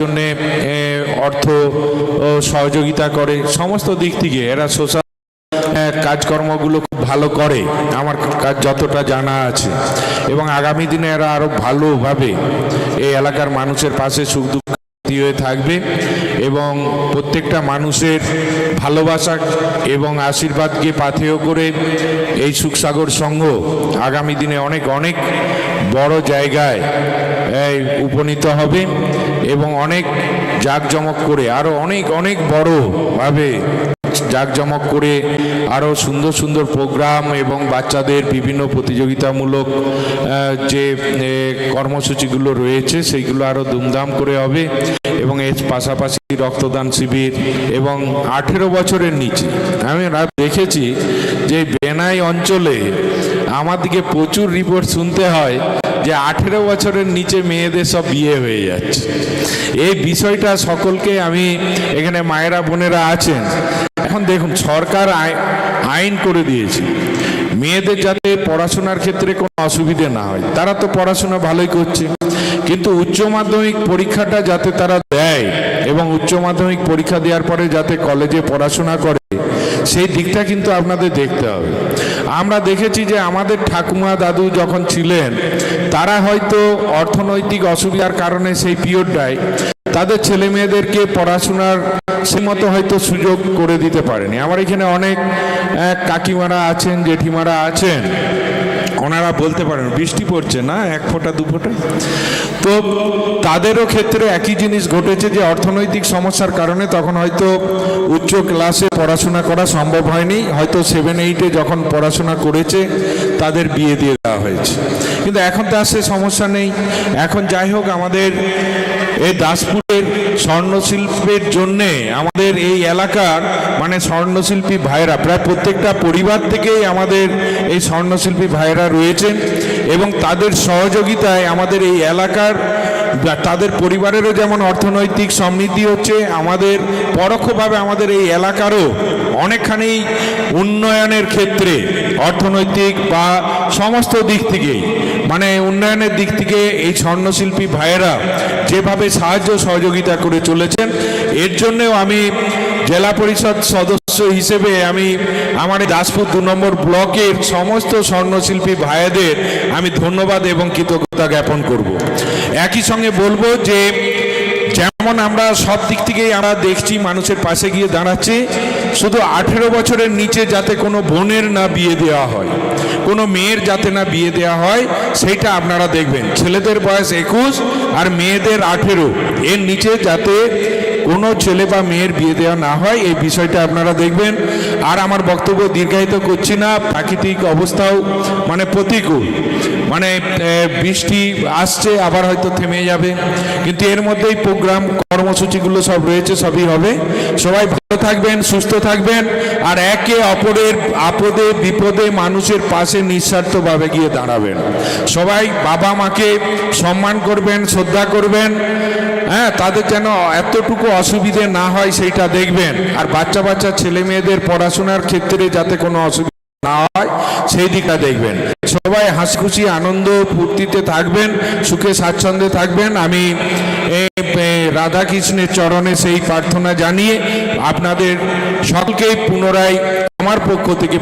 জন্যে অর্থ সহযোগিতা করে। সমস্ত দিক থেকে এরা সোশ্যাল কাজকর্মগুলো খুব ভালো করে। আমার কাজ যতটা জানা আছে। এবং আগামী দিনে এরা আরও ভালোভাবে এই এলাকার মানুষের পাশে সুখ দুঃখ হয়ে থাকবে এবং প্রত্যেকটা মানুষের ভালোবাসা এবং আশীর্বাদকে পাথেয় করে এই সুখসাগর সংঘ আগামী দিনে অনেক অনেক বড় জায়গায় উপনীত হবে। এবং অনেক জাঁকজমক করে আরও অনেক অনেক বড়ভাবে জাঁকজমক করে আরও সুন্দর সুন্দর প্রোগ্রাম এবং বাচ্চাদের বিভিন্ন প্রতিযোগিতামূলক যে কর্মসূচিগুলো রয়েছে, সেইগুলো আরও ধুমধাম করে হবে। এবং এর পাশাপাশি রক্তদান শিবির এবং আঠেরো বছরের নিচে। আমি দেখেছি যে বেনাই অঞ্চলে আমার দিকে প্রচুর রিপোর্ট শুনতে হয় যে আঠেরো বছরের নিচে মেয়েদের সব বিয়ে হয়ে যাচ্ছে। এই বিষয়টা সকলকে আমি এখানে মায়েরা বোনেরা আছেন। এখন দেখুন, সরকার আই- আইন করে দিয়েছে। মেয়েদের যাতে পড়াশোনার ক্ষেত্রে কোনো অসুবিধে না হয়, তারা তো পড়াশোনা ভালোই করছে। কিন্তু উচ্চ মাধ্যমিক পরীক্ষাটা যাতে তারা দেয় এবং উচ্চ মাধ্যমিক পরীক্ষা দেওয়ার পরে যাতে কলেজে পড়াশোনা করে, সেই দিকটা কিন্তু আপনাদের দেখতে হবে। আমরা দেখেছি যে আমাদের ঠাকুমা দাদু যখন ছিলেন, তারা হয়তো অর্থনৈতিক অসুবিধার কারণে সেই পিরিয়ডটায় তাদের ছেলে মেয়েদেরকে পড়াশোনার সেই মতো হয়তো সুযোগ করে দিতে পারেনি। আমার এখানে অনেক কাকিমারা আছেন, জেঠিমারা আছেন। ওনারা বলতে পারেন, বৃষ্টি পড়ছে না, এক ফোঁটা, দু ফোঁটা? তো তাদেরও ক্ষেত্রে একই জিনিস ঘটেছে যে অর্থনৈতিক সমস্যার কারণে তখন হয়তো উচ্চ ক্লাসে পড়াশোনা করা সম্ভব হয়নি। হয়তো সেভেন এইটে যখন পড়াশোনা করেছে তাদের বিয়ে দিয়ে দেওয়া হয়েছে। কিন্তু এখন তো আর সে সমস্যা নেই। এখন যাই হোক, আমাদের এই দাসপুরের স্বর্ণশিল্পের জন্যে আমাদের এই এলাকার মানে স্বর্ণশিল্পী ভাইরা প্রায় প্রত্যেকটা পরিবার থেকেই আমাদের এই স্বর্ণশিল্পী ভাইরা রয়েছেন এবং তাদের সহযোগিতায় আমাদের এই এলাকার তাদের পরিবারেরও যেমন অর্থনৈতিক সমৃদ্ধি হচ্ছে, আমাদের পরোক্ষভাবে আমাদের এই এলাকারও অনেকখানি উন্নয়নের ক্ষেত্রে অর্থনৈতিক বা সমস্ত দিক থেকেই মানে উন্নয়নের দিক থেকে এই স্বর্ণশিল্পী ভাইয়েরা যেভাবে সাহায্য সহযোগিতা করে চলেছেন, এর জন্যেও আমি জেলা পরিষদ সদস্য হিসেবে আমি আমার দাসপুর দু নম্বর ব্লকের সমস্ত স্বর্ণশিল্পী ভাইদের আমি ধন্যবাদ এবং কৃতজ্ঞতা জ্ঞাপন করব। একই সঙ্গে বলব যে, যেমন আমরা সব দিক থেকেই আমরা দেখছি মানুষের পাশে গিয়ে দাঁড়াচ্ছে, শুধু আঠেরো বছরের নিচে যাতে কোনো বোনের না বিয়ে দেওয়া হয়, কোনো মেয়ের যাতে না বিয়ে দেওয়া হয় সেইটা আপনারা দেখবেন। ছেলেদের বয়স একুশ আর মেয়েদের আঠেরো, এর নিচে যাতে কোনো ছেলে বা মেয়ের বিয়ে দেওয়া না হয়, এই বিষয়টা আপনারা দেখবেন। আর আমার বক্তব্য দীর্ঘায়িত করছি না, প্রাকৃতিক অবস্থাও মানে প্রতিকূল। মানে বৃষ্টি আসছে, আবার হয়তো থেমে যাবে। কিন্তু এর মধ্যেই প্রোগ্রাম কর্মসূচিগুলো সব রয়েছে, সবই হবে। সবাই ভালো থাকবেন, সুস্থ থাকবেন, আর একে অপরের আপদে, বিপদে মানুষের পাশে নিঃস্বার্থভাবে গিয়ে দাঁড়াবেন। সবাই বাবা মাকে সম্মান করবেন, শ্রদ্ধা করবেন হ্যাঁ তাদের যেন এতটুকু অসুবিধে না হয় সেইটা দেখবেন। আর বাচ্চা বাচ্চা, ছেলে মেয়েদের পড়াশোনার ক্ষেত্রে যাতে কোনো অসুবিধা না হয়, সেই দিকটা দেখবেন। সবাই হাসি খুশি, আনন্দ, ফুর্তিতে থাকবেন, সুখে, স্বাচ্ছন্দ্যে থাকবেন। আমি রাধাকৃষ্ণের চরণে সেই প্রার্থনা জানিয়ে আপনাদের সকলকেই পুনরায় আমার পক্ষ থেকে